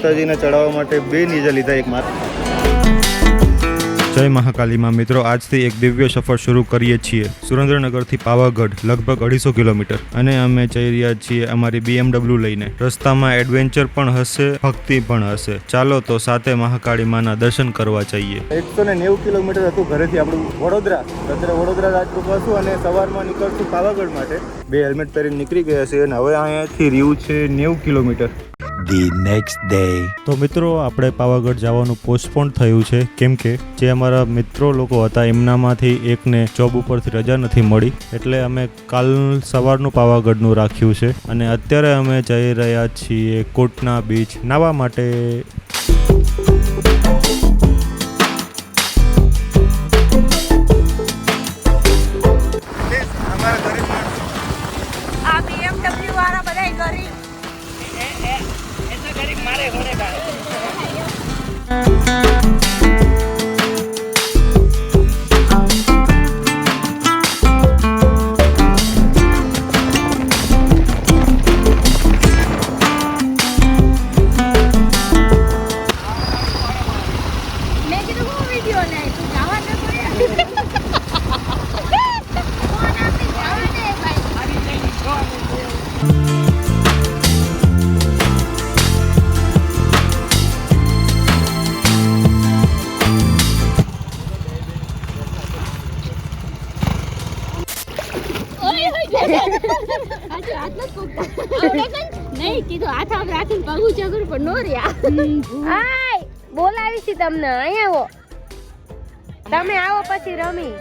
માતાજીને ચડાવવા માટે બે નીચે લીધા એક માત્ર. જય મહાકાલીમાં મિત્રો આજથી એક દિવ્ય સફર શરૂ કરીએ છીએ. સુરેન્દ્રનગરથી પાવાગઢ લગભગ અઢીસો કિલોમીટર. અને અમે જઈ રહ્યા છીએ અમારી બીએમડબલ્યુ લઈને. રસ્તામાં એડવેન્ચર પણ હશે ભક્તિ પણ હશે. ચાલો તો સાથે મહાકાળી માના દર્શન કરવા જઈએ. એકસો ને નેવું કિલોમીટર હતું ઘરેથી આપણું વડોદરા. અત્યારે વડોદરા રાજકોટ પાછું અને સવારમાં નીકળશું પાવાગઢ માટે. બે હેલ્મેટ પહેરીને નીકળી ગયા છે અને હવે અહીંયાથી રહ્યું છે નેવું કિલોમીટર. The નેક્સ્ટ ડે તો મિત્રો આપણે પાવાગઢ જવાનું પોસ્ટપોન થયું છે. કેમ કે જે અમારા મિત્રો લોકો હતા એમનામાંથી એકને જોબ ઉપરથી રજા નથી મળી. એટલે અમે કાલ સવારનું પાવાગઢનું રાખ્યું છે. અને અત્યારે અમે જઈ રહ્યા છીએ કોટના બીચ નાવા માટે. આ BMW વાળા બધાય ગરીબ. મેં પણ નો રહ્યા. આય બોલાવી છી તમને અહીંયા આવો. તમે આવો પછી રમી.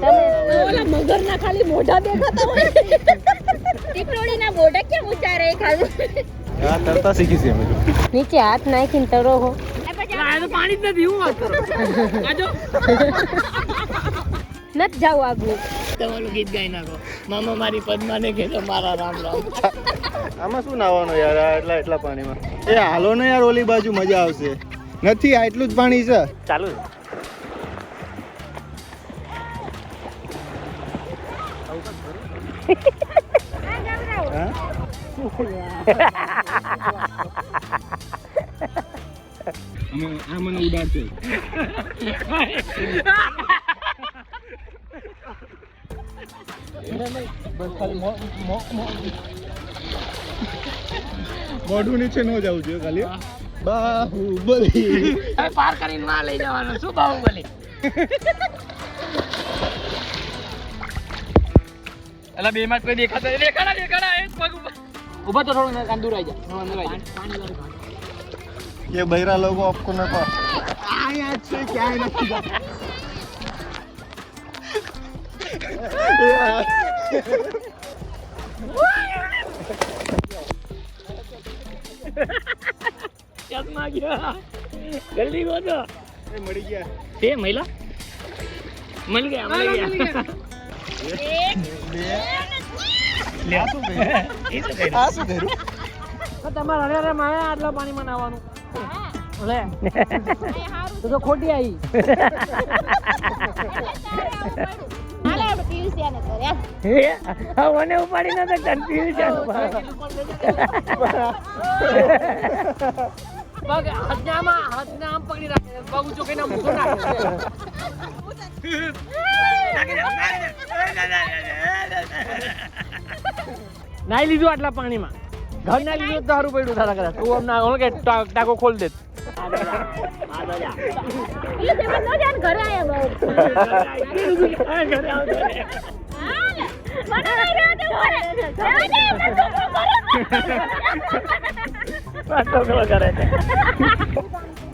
તમે ઓલા મગરના ખાલી મોઢા દેખાતા હોય. ટીકલોડીના મોઢા કેમ રહે ખાલી? હા તરતા શીખી છે નીચે હાથ નાખીને તરો હો. પાણી જ નથી હું વાત કરું? નથી જાવ આગું. તમારું ગીત ગાઈ નાખો. મામા મારી પદ્માને કહેતો મારા રામ રામ. આમાં શું નાવાનું યાર? આ એટલા એટલા પાણીમાં. એ હાલો ને યાર ઓલી બાજુ મજા આવશે. નથી આ એટલું જ પાણી છે. ચાલુ. હા? આ મને ઉડાડશે. મોઢું નીચે ન જવું જોઈએ ખાલી બાહુબલી પાર કરીને માં લઈ જવાનો શું બાહુબલી એલા બે માં કોઈ દેખાતો નથી. દેખાડા દેખાડા એક પગ ઉપર ઉભા તો થોડું અંદર આવી જા થોડું અંદર આવી જા ये बहरा लोगों आपको न पा आया से क्या है नहीं जा તમારે હવે હવે મારે આટલા પાણી મનાવવાનું લે. તું તો ખોટી આવી મને ઉપાડી નતા પિયુષ પગ હાથનામાં હાથને આમ પકડી રાખે પગ ઊંચો કરીને આમ ઊંચો નાઈ લીધું આટલા પાણીમાં. ઘર ના લીધું તો સારું પડ્યું તારા કદાચ. તું આમ ના કે ટાકો ખોલ દે ઘરે આયા બહુ મને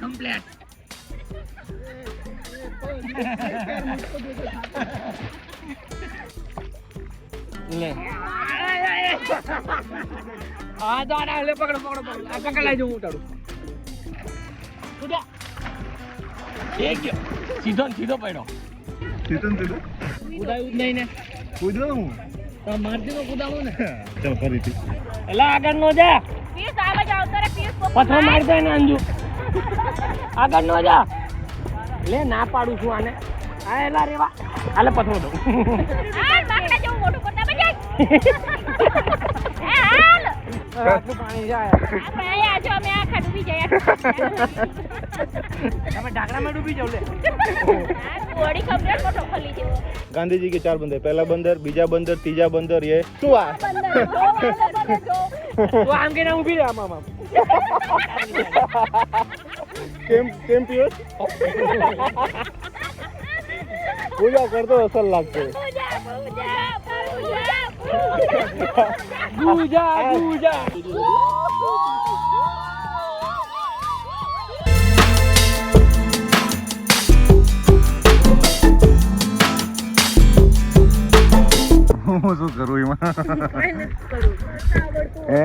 કમ્પ્લેટ. લે. હા તો આના લે પકડો પકડો પકડો. આ પકડ લઈ જાઉં હું તારું કૂદા એક ગયો. સીધો ને સીધો પડ્યો. સીધું સીધું? કૂદાયું જ નહીં ને. કૂદો હું? તો મારતી નો કૂદાવું ને. ચાલ ફરીથી. એલા આગળ નો જા. પથ્થર માર દે ને અંજુ. આગળ નો જા. લે ના પાડું છું આને. આ એલા રેવા. આલે પથ્થર દો હાલ બાકડા જેવું મોટું કરતા બજાય હાલ. આટલું પાણી જાય. આપણે આયા જો અમે આખા ડૂબી જાય તમે ઢાકણામાં ડૂબી જાવ લે. બોડી કમ્પ્લીટ મોટો ખોલી જેવો ગાંધીજી કે ચાર બંદર. પહેલા બંદર બીજા બંદર ત્રીજા બંદર એ શું આ? બંદર જો બંદર જો. આમ કે ના ઊભી રહે આમ આમ આમ. કેમ કેમ પીઓ પૂજા કરતો અસર લાગશે. પૂજા પૂજા હું. શું કરું એમાં? હે?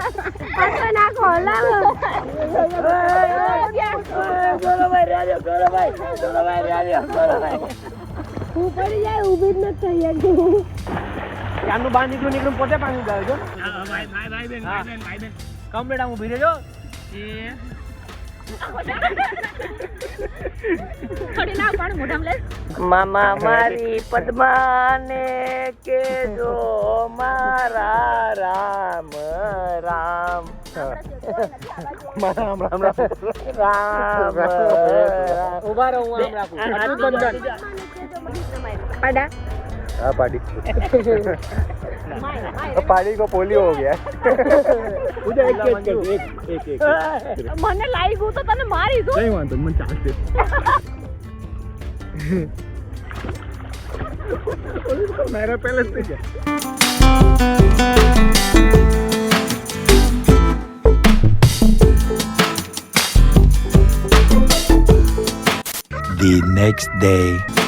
પાછો નાખો લાવો હું. પડી જાય ઊભી જ નથી થઈ શકતી બહાર નીકળું નીકળું પોતે પાણી ગયો છો કમ ભાઈ ભાઈ બેન ભાઈ મામા મારી પદ્માને કેજો મારા રામ રામ રામ રામ રામ રામ ઊભા રહો હું આમ રાખું બંધન પાડા हाँ पार्टी पार्टी को पोलियो हो गया मुझे एक एक कर एक एक एक મને લાગ્યું તો તને મારી દઉં नहीं वांधो मन चाहते मेरा पहले से क्या The next day.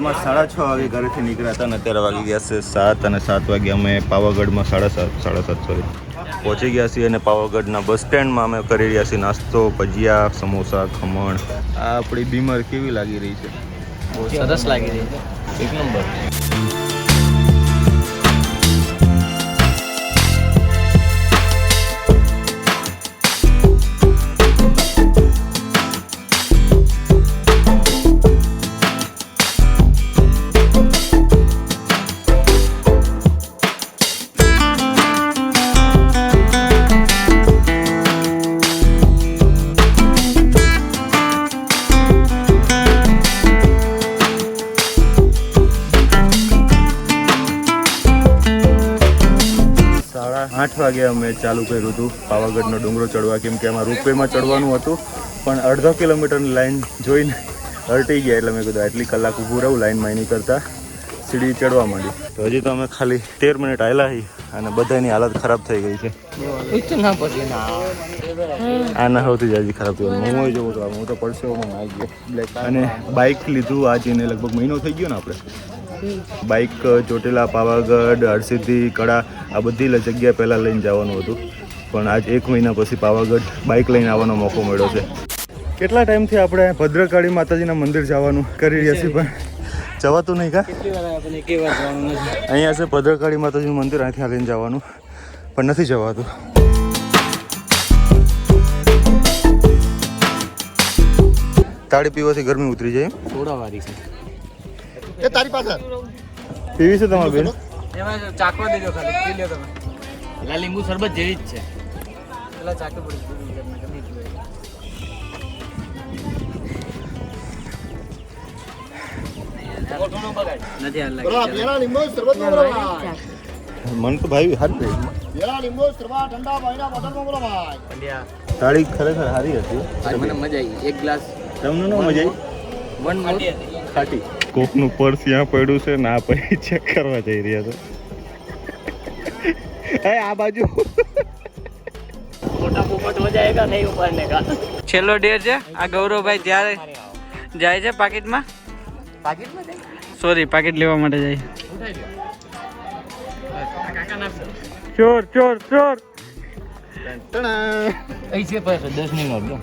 સવારમાં સાડા છ વાગે ઘરેથી નીકળ્યા હતા અને અત્યારે વાગી ગયા છે સાત અને સાત વાગે અમે પાવાગઢમાં સાડા સાત સાડા સાત સોરી પહોંચી ગયા છીએ અને પાવાગઢના બસ સ્ટેન્ડમાં અમે કરી રહ્યા છીએ નાસ્તો, ભજીયા, સમોસા, ખમણ. આ આપણી બીમર કેવી લાગી રહી છે? બહુ સરસ લાગી રહી છે. એક નંબર. ચાલુ કર્યું હતું. પાવાગઢનો ડુંગરો ચડવા કેમ કે આમાં ચડવાનું હતું. પણ અડધો કિલોમીટરની લાઈન જોઈને હરટી ગયા એટલે મેં કીધું, આટલી કલાક ઊભું રહું લાઈનમાં એની કરતા સીડી ચડવા માંડી. તો હજી તો અમે ખાલી તેર મિનિટ આવેલા હી અને બધાની હાલત ખરાબ થઈ ગઈ છે. આના સૌથી જાજી ખરાબ થઈ ગયું હું જોઉં તો હું તો પરસેવોમાં આવી ગયો. અને બાઇક લીધું આજે લગભગ મહિનો થઈ ગયો ને આપણે. બાઇક ચોટીલા પાવાગઢ હરસિદ્ધિ કડા આ બધી જગ્યા પહેલાં લઈને જવાનું હતું. પણ આજ એક મહિના પછી પાવાગઢ બાઇક લઈને આવવાનો મોકો મળ્યો છે. કેટલા ટાઈમથી આપણે ભદ્રકાળી માતાજીના મંદિર જવાનું કરી રહ્યા છીએ પણ જવાતું નહીં કા? અહીંયા છે ભદ્રકાળી માતાજીનું મંદિર અહીંથી હાલીને જવાનું. પણ નથી જવાતું. તાળી પીવાથી ગરમી ઉતરી જાય થોડા વારી છે. એ તારી પાસે. પીવી છે તમારે બેન એમાં ચાકવા દેજો ખાલી પી લ્યો તમે. પેલા લીંબુ શરબત જેવી જ છે. પેલા ચાકુ પડી નથી મન તો ભાઈ સારી તાળી ખરેખર સારી હતી. મને મજા આવી. એક ગ્લાસ તમને ન મજા આવી? વન ખાટી. કોકનું પર્સ ત્યાં પડ્યું છે ના પછી ચેક કરવા જઈ રહ્યા છે. એ આ બાજુ. છેલ્લો ડેર છે. આ ગૌરવભાઈ ત્યારે જાય છે પાકીટમાં? પાકીટમાં સોરી પાકીટ લેવા માટે જાય ચોર ચોર ચોર. ऐसे पैसे दस नहीं मार दो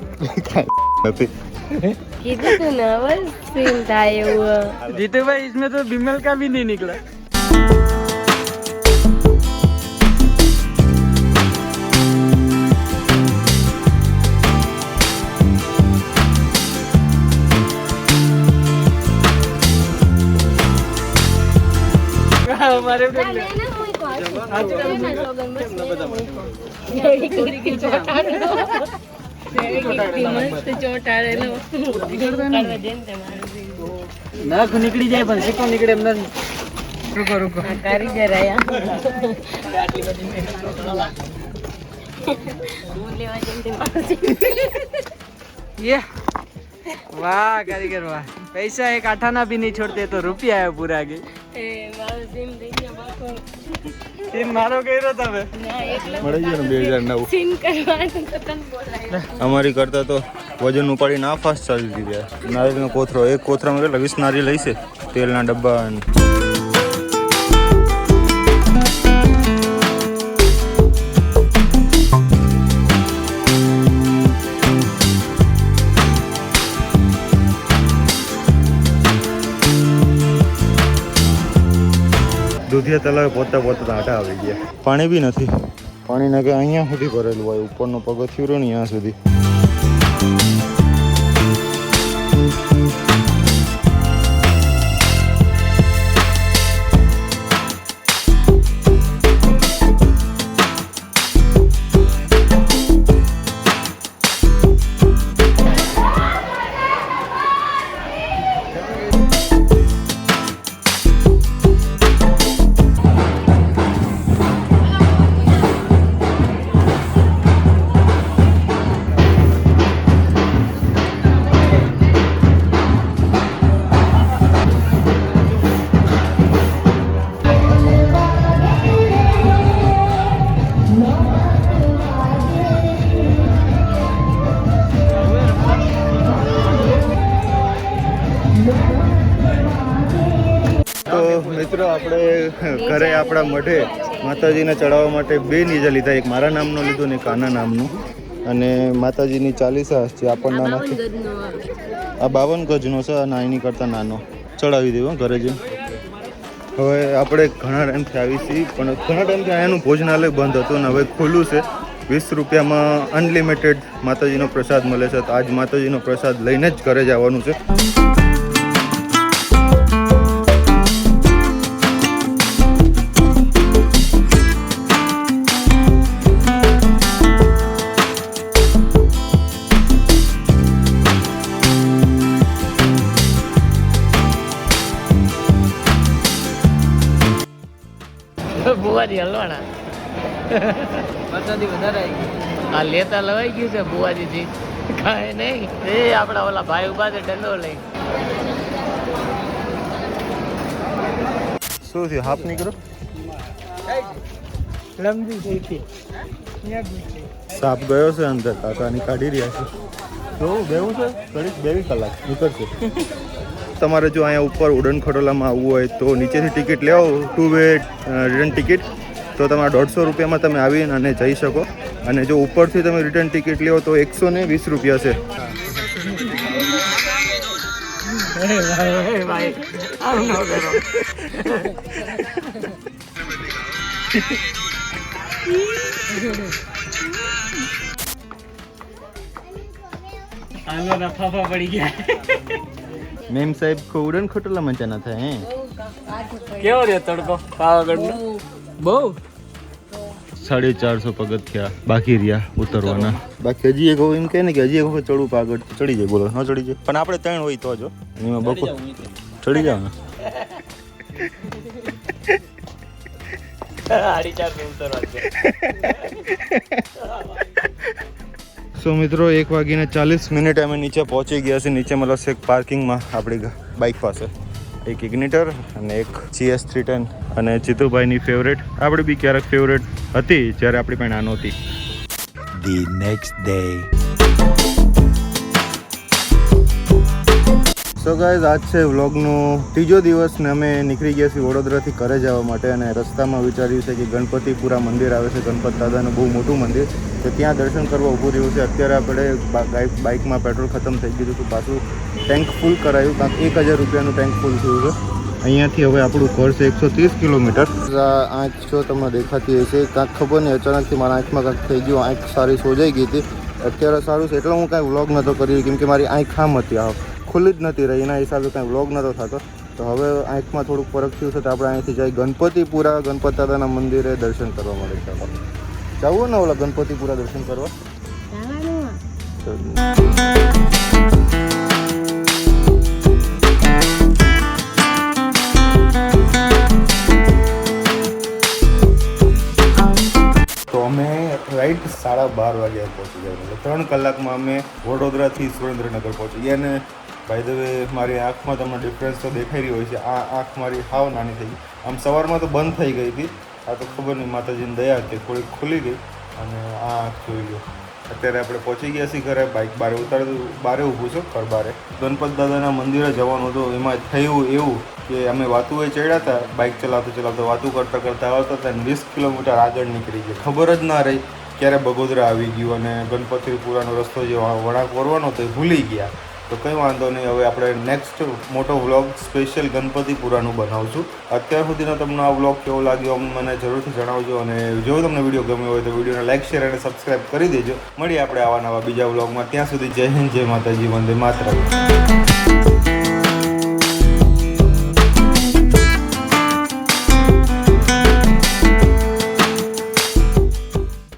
નથી કીધું તું ને હવે સીન થાય એવું जीतू भाई इसमें तो बिमल का भी नहीं निकला हमारे નખ નીકળી જાય પણ સિક્કો નીકળે એમ નથી. રૂકો રૂકો. કરી જાય રહ્યા વાહ કારીગર વાહ. પૈસા એક આઠાના ભી નહીં છોડતે તો રૂપિયા પૂરા આગે અમારી કરતા તો વજન ઉપાડી ના ફાસ્ટ ચાલી ગયા નારિયેળનો કોથરો એક કોથરામાં કેટલા? વીસ નારી લઈ તેલના ડબ્બા દૂધિયા તલાવે પોતા પોતા આટા આવી ગયા. પાણી બી નથી. પાણી ના કે અહીંયા સુધી ભરેલું હોય ઉપરનો પગથિયું રહ્યો ને અહીંયા સુધી. મિત્રો આપણે ઘરે આપણા મઢે માતાજીને ચડાવવા માટે બે નીજા લીધા. એક મારા નામનો લીધો ને કાના નામનું. અને માતાજીની ચાલીસા છે આપણને આ બાવન ગજનો છે અને એની કરતાં નાનો. ચડાવી દેવો ઘરે જઈને. હવે આપણે ઘણા ટાઈમથી આવી છીએ, પણ ઘણા ટાઈમથી અહીંયાનું ભોજનાલય બંધ હતું અને હવે ખુલ્લું છે. વીસ રૂપિયામાં અનલિમિટેડ માતાજીનો પ્રસાદ મળે છે. તો આજ માતાજીનો પ્રસાદ લઈને જ ઘરે જવાનું છે. વરસાદી વધારે આવી આ લેતા લવાઈ ગયું છે બુવાજીજી. કાંઈ નહીં. એ આપણા ઓલા ભાઈ ઊભા છે ડંડો લઈ. શું થયું? હાફ નીકળો. લંબી થઈ હતી સાપ ગયો છે અંદર. કાકાની કાઢી રહ્યા છે. જોવું બેવું છે? ઘડીક બેવી કલાક. નીકળશે. તમારે જો અહીંયા ઉપર ઉડન ખટોલામાં આવવું હોય તો નીચેથી ટિકિટ લેવો. Two way return ticket. તો તમારા દોઢસો રૂપિયામાં તમે આવીને અને જઈ શકો. અને જો ઉપરથી તમે રિટર્ન ટિકિટ લ્યો તો એકસો ને વીસ રૂપિયા છે. પડી ગયા મેમ સાહેબ કો ઉડન મજા ના થાય હે? કેવો રે તડકો? પાવાગઢ બહુ? સાડી ચારસો પગથિયા બાકી રહ્યા ઉતરવાના. બાકી હજી એક એમ કહે ને કે હજી એક વખત ચડવું આગળ ચડી જાય બોલો. ન ચડી જાય. પણ આપણે ત્રણ હોય તો જો. એમાં બપોર ચડી જાવ ને. છે સો મિત્રો એક વાગીને ચાલીસ મિનિટ અમે નીચે પહોંચી ગયા છે નીચે મતલબ એક પાર્કિંગમાં આપણી બાઇક પાસે. એક ઇગ્નિટર અને એક જીએસ થ્રી ટેન અને જીતુભાઈની ફેવરેટ આપણી બી ક્યારેક ફેવરેટ હતી, જ્યારે આપણી પાસે નાનો હતી the next day. So guys આજ છે વ્લોગનો ત્રીજો દિવસ ને અમે નીકળી ગયા છીએ વડોદરાથી ઘરે જવા માટે અને રસ્તામાં વિચાર્યું છે કે ગણપતિપુરા મંદિર આવે છે, ગણપત દાદાનું બહુ મોટું મંદિર. તો ત્યાં દર્શન કરવા ઊભું રહ્યું છે. અત્યારે આપણે બાઇકમાં પેટ્રોલ ખતમ થઈ ગયું હતું પાછું ટેન્ક ફૂલ કરાયું. કાંક એક હજાર રૂપિયાનું ટેન્ક ફૂલ થયું છે. અહીંયાથી હવે આપણું ઘર છે એકસો ત્રીસ કિલોમીટર. આંખ જો તમને દેખાતી હશે કાંક ખબર નહીં, અચાનકથી મારા આંખમાં કાંક થઈ ગયું. આંખ સારી સોજાઈ ગઈ હતી. અત્યારે સારું છે. એટલે હું કાંઈ વ્લોગ નહોતો કર્યું, કેમ કે મારી આંખ ખામ હતી આ ખુલ્લી જ નથી રહી. એના હિસાબે કાંઈ વ્લોગ નહોતો થતો. તો હવે આંખમાં થોડુંક ફરક થયું છે તો આપણે અહીંથી જઈ ગણપતિપુરા ગણપત દાદાના મંદિરે દર્શન કરવા મળે છે જવું ને ઓલા ગણપતિપુરા દર્શન કરવા? રાઈટ સાડા બાર વાગ્યા પહોંચી એટલે ત્રણ કલાકમાં અમે વડોદરાથી સુરેન્દ્રનગર પહોંચી ગયા અને ભાઈ ધ વે મારી આંખમાં તમને ડિફરન્સ તો દેખાઈ રહ્યો હોય છે આ આંખ મારી હાવ નાની થઈ ગઈ. આમ સવારમાં તો બંધ થઈ ગઈ હતી. આ તો ખબર નહીં, માતાજીની દયા હતી. થોડીક ખુલી ગઈ અને આ આંખ જોઈ ગયો અત્યારે આપણે પહોંચી ગયા છીએ ઘરે. બાઇક બારે ઉતાર બારે ઊભું છું, ઘર બારે. ગણપત દાદાના મંદિરે જવાનું હતું. એમાં થયું એવું કે અમે વાતુએ ચડ્યા હતા. બાઇક ચલાવતા ચલાવતા વાતું કરતા કરતાં આવતા હતા વીસ કિલોમીટર આગળ નીકળી ગયા. ખબર જ ના રહી ક્યારે બગોદરા આવી ગયું અને ગણપતિપુરાનો રસ્તો જે વળાંક વળવાનો હતો એ ભૂલી ગયા. તો કંઈ વાંધો નહીં, હવે આપણે નેક્સ્ટ મોટો વ્લોગ સ્પેશિયલ ગણપતિપુરાનું બનાવશું. અત્યાર સુધીનો તમને આ વ્લોગ કેવો લાગ્યો મને જરૂરથી જણાવજો અને જો તમને વીડિયો ગમ્યો હોય તો વિડીયોને લાઇક શેર અને સબસ્ક્રાઈબ કરી દેજો. મળીએ આપણે આવા નવા બીજા વ્લોગમાં ત્યાં સુધી જય હિન્દ, જય માતાજી, વંદે માતરમ.